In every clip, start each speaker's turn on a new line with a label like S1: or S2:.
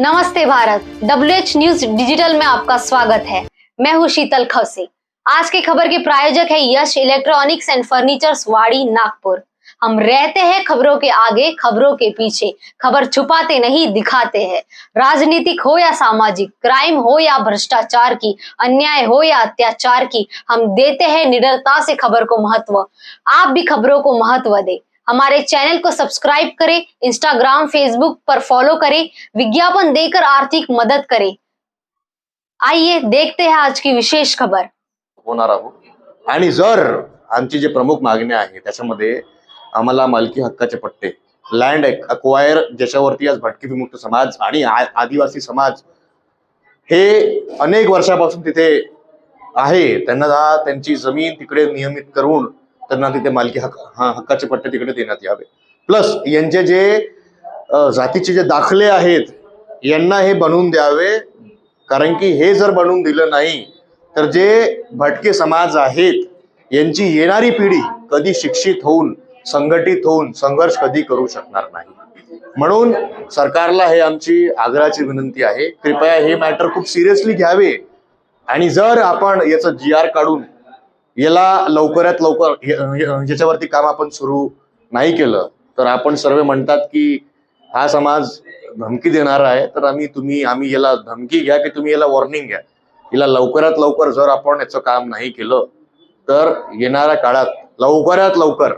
S1: नमस्ते Bharat. W H news digital में आपका स्वागत है। मैं हूँ शीतल खवसे आज की खबर के प्रायोजक है यश इलेक्ट्रॉनिक्स एंड फर्नीचर्स वाड़ी नागपुर। हम रहते हैं खबरों के आगे, खबरों के पीछे। खबर छुपाते नहीं, दिखाते हैं। राजनीतिक हो या सामाजिक क्राइम हो या भ्रष्टाचार की, अन्याय हो या अत्याचार की, हम देते हैं निडरता से खबर को महत्व। आप भी खबरों को महत्व दें। हमारे चैनल को सब्सक्राइब करें इंस्टाग्राम फेसबुक पर फॉलो करें विज्ञापन देकर आर्थिक मदद करें। आइए देखते हैं आज की विशेष खबर।
S2: होणार आहोत. आणि जर आमची जे प्रमुख मागणी आहे त्याच्यामध्ये आम्हाला मालकी हक्काचे पट्टे लँड अक्वायर ज्याच्यावरती आज भटकी विमुक्त समाज आणि आदिवासी समाज हे अनेक वर्षापासून तिथे आहे त्यांना त्यांची जमीन तिकडे नियमित करून त्यांना तिथे मालकी हक्क हा- हक्काचे पट्टे तिकडे देण्यात यावे. प्लस यांचे जे जातीचे जे दाखले आहेत यांना हे बनवून द्यावे. कारण की हे जर बनवून दिलं नाही तर जे भटके समाज आहेत यांची येणारी पिढी कधी शिक्षित होऊन संघटित होऊन संघर्ष कधी करू शकणार नाही. म्हणून सरकारला हे आमची आग्रहाची विनंती आहे. कृपया हे मॅटर खूप सिरियसली घ्यावे. आणि जर आपण याचं जी आर काढून याला लवकरात लवकर याच्यावरती काम आपण सुरू नाही केलं तर आपण सर्व म्हणतात की हा समाज धमकी देणार आहे तर आम्ही तुम्ही आम्ही याला धमकी घ्या की तुम्ही याला वॉर्निंग घ्या. हिला लवकरात लवकर जर आपण याचं काम नाही केलं तर येणाऱ्या काळात लवकरात लवकर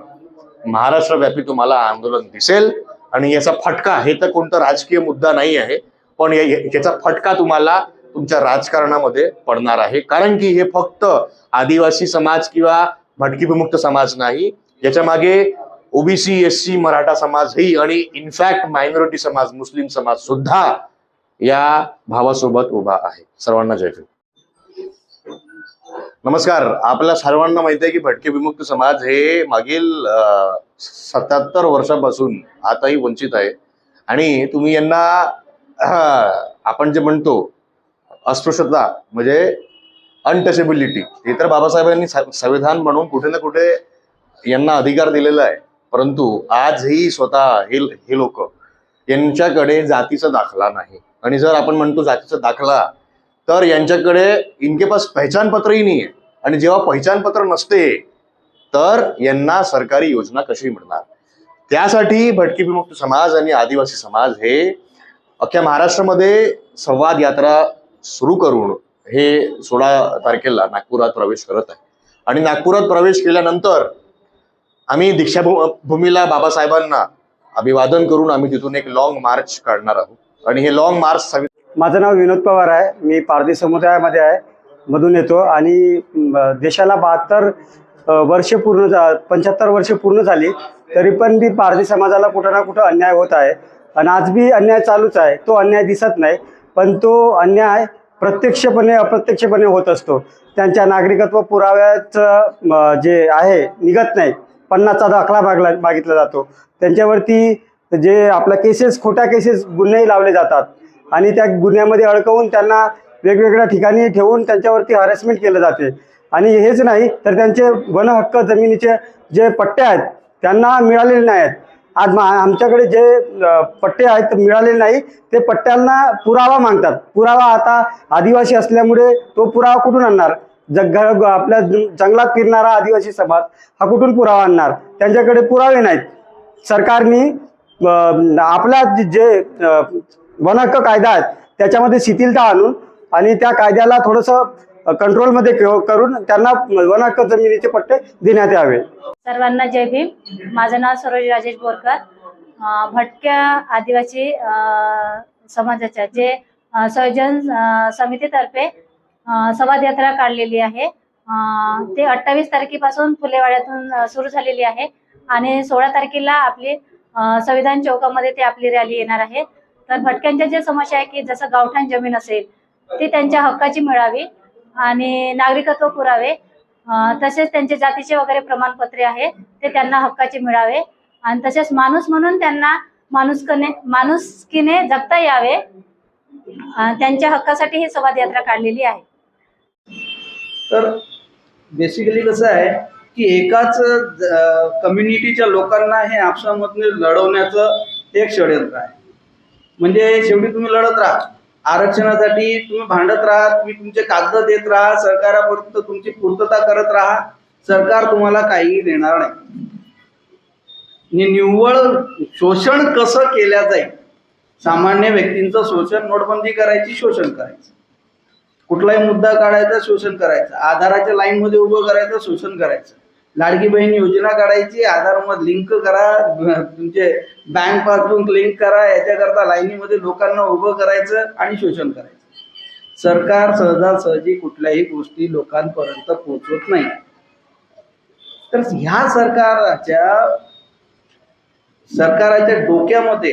S2: महाराष्ट्रव्यापी तुम्हाला आंदोलन दिसेल. आणि याचा फटका हे तर कोणता राजकीय मुद्दा नाही आहे पण या- याचा फटका तुम्हाला तुमच्या राजकारणामध्ये पडणार आहे. कारण की हे फक्त आदिवासी समाज किंवा भटकी विमुक्त समाज नाही याच्या मागे ओबीसी एस सी मराठा समाजही आणि इनफॅक्ट मायनॉरिटी समाज मुस्लिम समाज सुद्धा या भावासोबत उभा आहे. सर्वांना जय भीम नमस्कार. आपल्या सर्वांना माहिती आहे की भटके विमुक्त समाज हे मागील सत्याहत्तर वर्षापासून आताही वंचित आहे. आणि तुम्ही यांना आपण जे म्हणतो अस्पृश्यता म्हणजे अनटचेबिलिटी हे तर बाबासाहेबांनी संविधान म्हणून कुठे ना कुठे यांना अधिकार दिलेला आहे. परंतु आजही स्वतः हे हे लोक यांच्याकडे जातीचा दाखला नाही. आणि जर आपण म्हणतो जातीचा दाखला तर यांच्याकडे इनके पास पहचानपत्रही नाही आहे आणि जेव्हा पहिचानपत्र नसते तर यांना सरकारी योजना कशी मिळणार? त्यासाठी भटकी विमुक्त समाज आणि आदिवासी समाज हे अख्ख्या महाराष्ट्रामध्ये संवाद यात्रा सुरू करून हे सोळा तारखेला नागपुरात प्रवेश करत आहे. आणि नागपुरात प्रवेश केल्यानंतर आम्ही दीक्षाभूमीला बाबासाहेबांना अभिवादन करून आम्ही तिथून एक लॉंग मार्च काढणार आहोत. आणि हे लॉंग मार्च
S3: माझं नाव विनोद पवार आहे. मी पारधी समुदायामध्ये आहे. मधून येतो. आणि देशाला बहात्तर वर्ष पूर्ण जा पंच्याहत्तर वर्ष पूर्ण झाली तरी पण बी पारधी समाजाला कुठं ना कुठं अन्याय होत आहे. आणि आज बी अन्याय चालूच आहे. तो अन्याय दिसत नाही. पण तो अन्याय प्रत्यक्षपणे अप्रत्यक्षपणे होत असतो. त्यांच्या नागरिकत्व पुराव्याचं जे आहे निघत नाही. पन्नासचा दाखला मागला मागितला जातो. त्यांच्यावरती जे आपल्या केसेस खोट्या केसेस गुन्हेही लावले जातात. आणि त्या गुन्ह्यामध्ये अडकवून त्यांना वेगवेगळ्या ठिकाणी ठेवून त्यांच्यावरती हॅरेसमेंट केलं जाते. आणि हेच नाही तर त्यांचे वनहक्क जमिनीचे जे पट्टे आहेत त्यांना मिळालेले नाही आहेत आज आमच्याकडे जे पट्टे आहेत मिळाले मिळालेले नाही ते पट्ट्यांना पुरावा मागतात. पुरावा आता आदिवासी असल्यामुळे तो पुरावा कुठून आणणार? जग आपल्या ज- जंगलात फिरणारा आदिवासी समाज हा कुठून पुरावा आणणार? त्यांच्याकडे पुरावे नाहीत. सरकारने आपला जे- जे कायदा आहे त्याच्यामध्ये शिथिलता आणून आणि त्या कायद्याला थोडंसं कंट्रोलमध्ये करून त्यांना वन हक्क जमिनीचे पट्टे देण्यात यावे.
S4: सर्वांना जय भीम. माझं नाव सरोज राजेश बोरकर. भटक्या आदिवासी समाजाच्या जे अं, संयोजन समितीतर्फे अं, संवाद यात्रा काढलेली आहे. ते अठ्ठावीस तारखेपासून फुलेवाड्यातून सुरू झालेली आहे आणि सोळा तारखेला आपली संविधान चौकामध्ये ते आपली रॅली येणार आहे. तर भटक्यांच्या ज्या समस्या आहे की जसं गावठाण जमीन असेल ती त्यांच्या हक्काची मिळावी. आणि नागरिकत्व पुरावे तसेच त्यांचे जातीचे वगैरे प्रमाणपत्रे आहे ते त्यांना हक्काचे मिळावे. आणि तसेच माणूस म्हणून त्यांना माणुसकने माणुसकीने जगता यावे. त्यांच्या हक्कासाठी ही संवाद यात्रा काढलेली आहे.
S5: तर बेसिकली कसं आहे की एकाच कम्युनिटीच्या लोकांना हे आपसामधून लढवण्याचं एक षडयंत्र आहे. म्हणजे शेवटी तुम्ही लढत राहा. आरक्षणासाठी तुम्ही भांडत राहा तुम्ही तुमचे कागद देत राहा सरकारापर्यंत तुमची पूर्तता करत राहा. सरकार तुम्हाला काहीही देणार नाही. निव्वळ शोषण कसं केल्या जाईल? सामान्य व्यक्तींचं शोषण नोटबंदी करायची शोषण करायचं. कुठलाही मुद्दा काढायचा शोषण करायचं. आधाराच्या लाईन मध्ये उभं करायचं शोषण करायचं. लाडकी बहीण योजना काढायची आधारमध्ये लिंक करा तुमचे बँक पासबुक लिंक करा याच्याकरता लाईनीमध्ये लोकांना उभं करायचं आणि शोषण करायचं. सरकार सहजासहजी कुठल्याही गोष्टी लोकांपर्यंत पोहोचवत नाही. तर ह्या सरकारच्या सरकाराच्या डोक्यामध्ये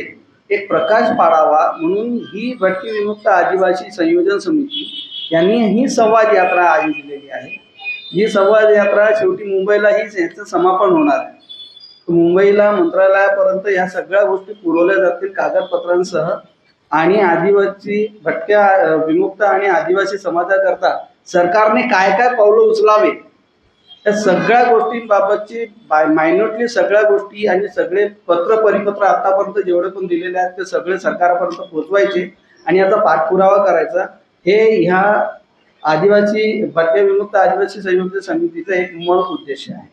S5: एक प्रकाश पाडावा म्हणून ही भटकी विमुक्त आदिवासी संयोजन समिती यांनी ही संवाद यात्रा आयोजलेली आहे. ही संवाद यात्रा शेवटी मुंबईला हीच याचं समापन होणार. आहे मुंबईला मंत्रालयापर्यंत ह्या सगळ्या गोष्टी पुरवल्या जातील कागदपत्रांसह. आणि आदिवासी भटक्या विमुक्त आणि आदिवासी समाजाकरता सरकारने काय काय पावलं उचलावे या सगळ्या गोष्टींबाबतची मायन्युटली सगळ्या गोष्टी आणि सगळे पत्र परिपत्र आतापर्यंत जेवढे पण दिलेले आहेत ते सगळे सरकारपर्यंत पोहोचवायचे आणि याचा पाठपुरावा करायचा. हे ह्या आदिवासी भटक्या विमुक्त आदिवासी संयुक्त समितीचा एक मूळ उद्देश आहे.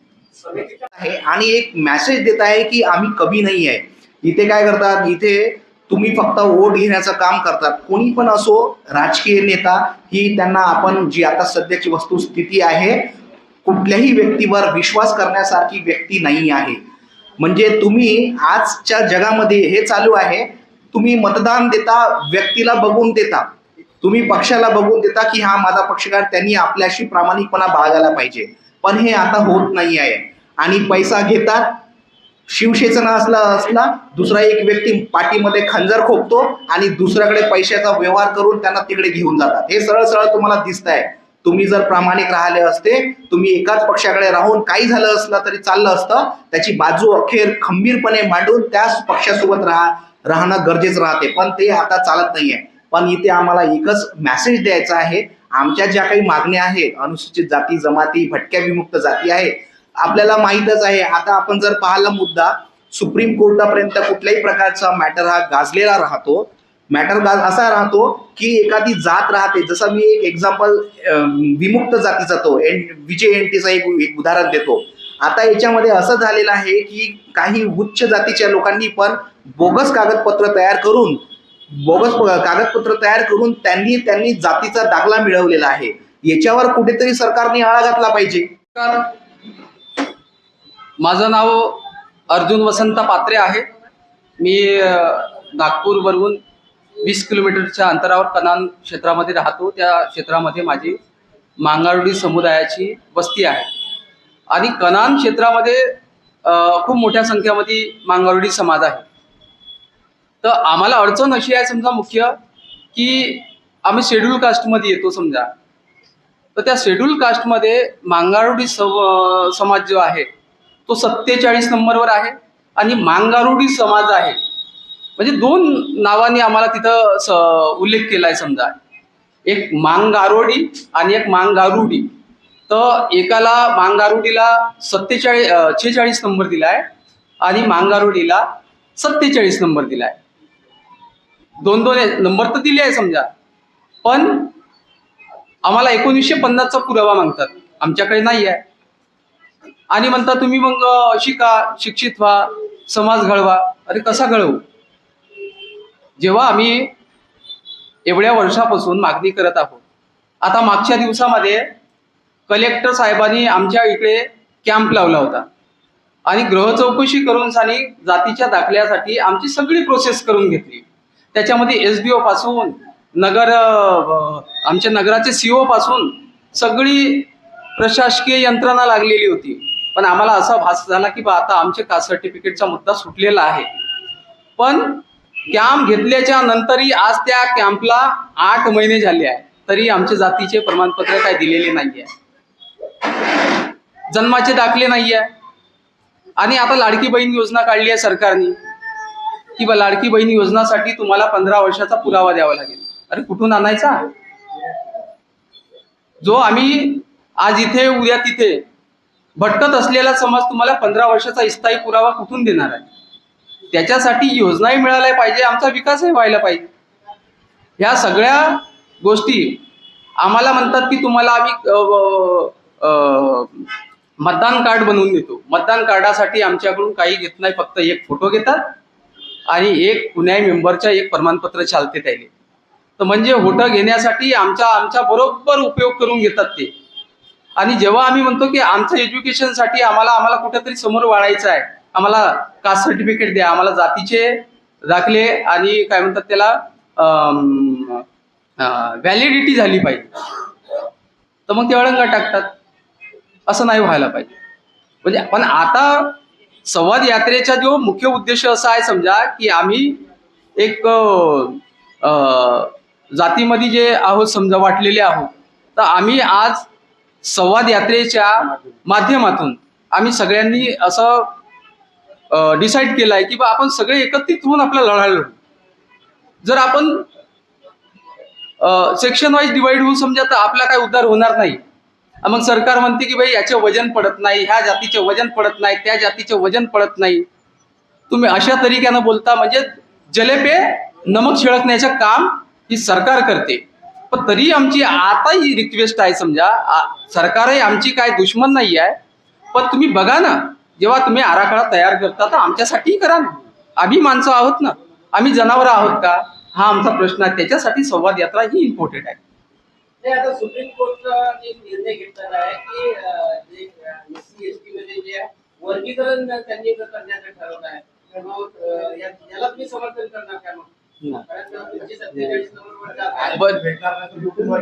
S6: आहे. आणि एक मेसेज देत आहे की आम्ही कमी नाही आहे. इथे काय करतात? इथे तुम्ही फक्त वोट घेण्याचं काम करतात. कोणी पण असो राजकीय नेता ही त्यांना आपण जी आता सध्याची वस्तुस्थिती आहे कुठल्याही व्यक्तीवर विश्वास करण्यासारखी व्यक्ती नाही आहे. म्हणजे तुम्ही आजच्या जगामध्ये हे चालू आहे. तुम्ही मतदान देता व्यक्तीला बघून देता. तुम्ही पक्षाला बघून देता की हा माझा पक्षकार त्यांनी आपल्याशी प्रामाणिकपणा बाळगायला पाहिजे. पण हे आता होत नाही आहे. आणि पैसा घेतात शिवसेना असला असला दुसरा एक व्यक्ती पाठीमध्ये खंजर खोपतो आणि दुसऱ्याकडे पैशाचा व्यवहार करून त्यांना तिकडे घेऊन जातात. हे सरळ सरळ तुम्हाला दिसत आहे तुम्ही जर प्रामाणिक राहिले असते तुम्ही एकाच पक्षाकडे राहून काही झालं असलं तरी चाललं असतं. त्याची बाजू अखेर खंबीरपणे मांडून त्याच पक्षासोबत राहा राहणं गरजेचं राहते. पण ते आता चालत नाहीये. पण इथे आम्हाला एकच मेसेज द्यायचा आहे. आमच्या ज्या काही मागण्या आहेत अनुसूचित जाती जमाती भटक्या विमुक्त जाती आहे आपल्याला माहीतच आहे. आता आपण जर पाहिला मुद्दा सुप्रीम कोर्टापर्यंत कुठल्याही प्रकारचा मॅटर हा गाजलेला राहतो. मॅटर गाज असा राहतो की एखादी जात राहते. जसं मी एक एक्झाम्पल विमुक्त जातीचा तो एन विजय एन टीचं एक उदाहरण देतो. आता याच्यामध्ये असं झालेलं आहे की काही उच्च जातीच्या लोकांनी पण बोगस कागदपत्र तयार करून बोगस कागदपत्र तयार करून त्यांनी त्यांनी जातीचा दाखला मिळवलेला आहे. याच्यावर कुठेतरी सरकारने आळा घातला पाहिजे.
S7: माझं नाव अर्जुन वसंत पात्रे आहे. मी नागपूरवरून वीस किलोमीटरच्या अंतरावर कनान क्षेत्रामध्ये राहतो. त्या क्षेत्रामध्ये माझी मांगारुडी समुदायाची वस्ती आहे. आणि कनान क्षेत्रामध्ये खूप मोठ्या संख्येमध्ये मांगारुडी समाज आहे. तर आम्हाला अडचण अशी आहे समजा मुख्य की आम्ही शेड्यूल कास्टमध्ये येतो समजा. तर त्या शेड्यूल कास्टमध्ये मांगारुडी सव समाज जो आहे तो सत्तेचाळीस नंबरवर आहे आणि मांगारुडी समाज आहे. म्हणजे दोन नावांनी आम्हाला तिथं स उल्लेख केला आहे समजा. एक मांगारोडी आणि एक मांगारुडी. तर एकाला मांगारुडीला सत्तेचाळीस छेचाळीस नंबर दिला आहे आणि मांगारुडीला सत्तेचाळीस नंबर दिला आहे दोन दोन नंबर तर दिले आहे समजा. पण आम्हाला एकोणीसशे पन्नासचा पुरावा मागतात. आमच्याकडे नाही आहे. आणि म्हणता तुम्ही मग शिका शिक्षित व्हा समाज घडवा. अरे कसा घडवू? जेव्हा आम्ही एवढ्या वर्षापासून मागणी करत आहोत. आता मागच्या दिवसामध्ये कलेक्टर साहेबांनी आमच्या इकडे कॅम्प लावला होता. आणि ग्रह चौकशी करून सानी जातीच्या दाखल्यासाठी आमची सगळी प्रोसेस करून घेतली. त्याच्यामध्ये एस डी ओपासून नगर आमच्या नगराचे सी ओपासून सगळी प्रशासकीय यंत्रणा लागलेली होती. पण आम्हाला असा भास झाला की बा आता आमचे कास्ट सर्टिफिकेटचा मुद्दा सुटलेला आहे. पण कॅम्प घेतल्याच्या नंतरही आज त्या कॅम्पला आठ महिने झाले आहे तरी आमच्या जातीचे प्रमाणपत्र काय दिलेले नाही आहे जन्माचे दाखले नाही आहे आणि आता लाडकी बहीण योजना काढली आहे सरकारने. की बा लाडकी बहीण योजनासाठी तुम्हाला पंधरा वर्षाचा पुरावा द्यावा लागेल. अरे कुठून आणायचा? जो आम्ही आज इथे उद्या तिथे भटकत असलेला समाज तुम्हाला पंधरा वर्षाचा इस्थायी पुरावा कुठून देणार आहे? त्याच्यासाठी योजनाही मिळाल्या पाहिजे आमचा विकासही व्हायला पाहिजे. ह्या सगळ्या गोष्टी आम्हाला म्हणतात की तुम्हाला आम्ही मतदान कार्ड बनवून देतो. मतदान कार्डासाठी आमच्याकडून काही घेत नाही फक्त एक फोटो घेतात. आणि एक पुण्या मेंबरच्या एक प्रमाणपत्र चालते त्याने. तर म्हणजे होटं घेण्यासाठी आमच्या आमच्या बरोबर उपयोग करून घेतात ते. आणि जेव्हा आम्ही म्हणतो की आमचं एज्युकेशनसाठी आम्हाला आम्हाला कुठेतरी समोर वाढायचं आहे आम्हाला कास्ट सर्टिफिकेट द्या आम्हाला जातीचे दाखले आणि काय म्हणतात त्याला व्हॅलिडिटी झाली पाहिजे. तर मग ते अडंगा टाकतात. असं नाही व्हायला पाहिजे. म्हणजे पण आता संवाद यात्रेचा जो मुख्य उद्देश असा आहे समजा की आम्ही एक जातीमध्ये जे आहोत समजा वाटलेले आहोत तर आम्ही आज संवाद यात्रेच्या माध्यमातून आम्ही सगळ्यांनी असं डिसाईड केलं आहे की बा आपण सगळे एकत्रित होऊन आपला लढायला लढू. जर आपण सेक्शन वाईज डिवाइड होऊन समजा तर आपला काय उद्धार होणार नाही. मग सरकार म्हणते की भाई याचे वजन पडत नाही ह्या जातीचे वजन पडत नाही त्या जातीचे वजन पडत नाही. तुम्ही अशा तरीक्यानं बोलता म्हणजे जलेपे नमक शिळकण्याचं काम ही सरकार करते. पण तरी आमची आताही रिक्वेस्ट आहे समजा सरकारही आमची काय दुश्मन नाही आहे. पण तुम्ही बघा ना जेव्हा तुम्ही आराखडा तयार करता तर आमच्यासाठी करा ना. आम्ही माणसं आहोत ना. आम्ही जनावर आहोत का? हा आमचा प्रश्न आहे. त्याच्यासाठी संवाद यात्रा ही इम्पॉर्टंट आहे.
S8: आता सुप्रीम कोर्टचा एक निर्णय घेतलेला आहे की जे मध्ये जे वर्गीकरण त्यांनी करण्याचं ठरवलं आहे तर मग याला तुम्ही समर्थन करणार मग?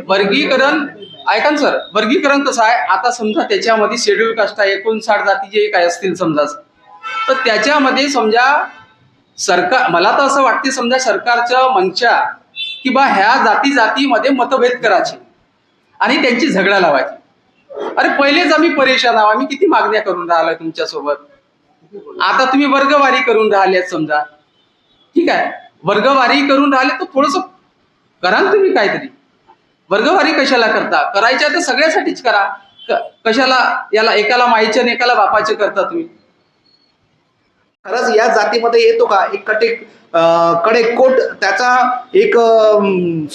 S7: वर्गीकरण ऐका ना सर. वर्गीकरण कसं आहे? आता समजा त्याच्यामध्ये शेड्यूल कास्ट आहे एकोणसाठ जाती जे काय असतील समजा. तर त्याच्यामध्ये समजा सरकार मला तर असं वाटते समजा सरकारच्या मंशा की बा ह्या जाती जातीमध्ये मतभेद करायचे. आणि त्यांची झगडा लावायची. अरे पहिलेच आम्ही परेशान आहोत. आम्ही किती मागण्या करून राहिलोय तुमच्यासोबत? आता तुम्ही वर्गवारी करून राहिल्यात समजा. ठीक आहे. वर्गवारी करून राहिले तर थोडस करा ना तुम्ही काहीतरी. वर्गवारी कशाला करता? करायच्या तर सगळ्यासाठीच करा. कशाला? याला एकाला माईचे आणि एकाला बापाचे करता तुम्ही.
S6: खरंच या जातीमध्ये येतो का? एक कटे कडेकोटकडे कोट त्याचा एक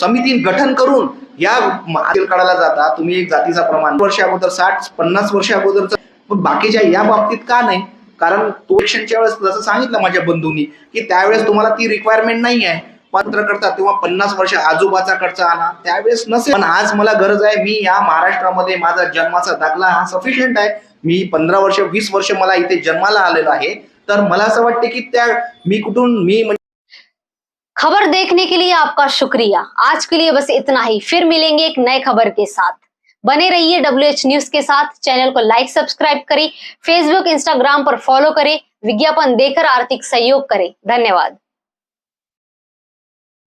S6: समिती गठन करून या मागील काढायला जाता तुम्ही एक जातीचा प्रमाण. वर्ष अगोदर साठ पन्नास वर्ष अगोदरचा. पण बाकीच्या या बाबतीत का नाही? कारण तो इलेक्शनच्या वेळेस जसं सांगितलं माझ्या बंधूंनी की त्यावेळेस तुम्हाला ती रिक्वायरमेंट नाही आहे. पात्र करता तेव्हा पन्नास वर्ष आजोबाचा कडचा आणा. त्यावेळेस नसेल. पण आज मला गरज आहे मी या महाराष्ट्रामध्ये माझा जन्माचा दाखला हा सफिशियंट आहे. मी पंधरा वर्ष वीस वर्ष मला इथे जन्माला आलेलो आहे. तर मला असं वाटते की त्या मी कुठून मी म्हणजे
S1: खबर देखने के लिए आपका शुक्रिया। आज के लिए बस इतना ही। फिर मिलेंगे एक नए खबर के साथ। बने रहिए डब्ल्यू एच न्यूज़ के साथ। चैनल को लाइक सब्सक्राइब करें। फेसबुक इंस्टाग्राम पर फॉलो करें। विज्ञापन देकर आर्थिक सहयोग करें। धन्यवाद।